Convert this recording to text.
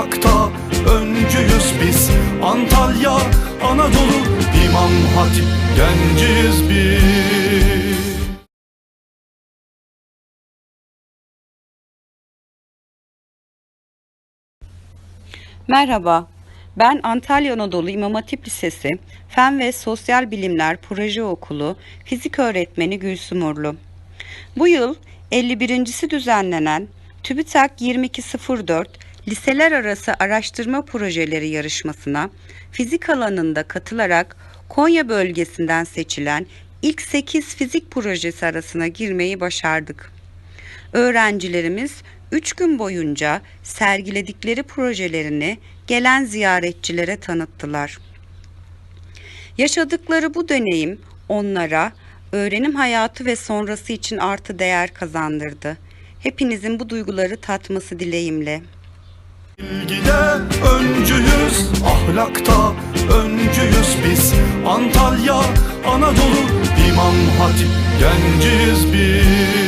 ahlakta öncüyüz biz Antalya, Anadolu, İmam Hatip genciyiz biz Merhaba, ben Antalya Anadolu İmam Hatip Lisesi Fen ve Sosyal Bilimler Proje Okulu Fizik Öğretmeni Gülsüm Urlu. Bu yıl 51.si düzenlenen TÜBİTAK 2204 Liseler Arası Araştırma Projeleri yarışmasına fizik alanında katılarak Konya bölgesinden seçilen ilk 8 fizik projesi arasına girmeyi başardık. Öğrencilerimiz 3 gün boyunca sergiledikleri projelerini gelen ziyaretçilere tanıttılar. Yaşadıkları bu deneyim onlara öğrenim hayatı ve sonrası için artı değer kazandırdı. Hepinizin bu duyguları tatması dileğimle. Bilgide öncüyüz, ahlakta öncüyüz biz. Antalya, Anadolu, İmam Hatip genciyiz biz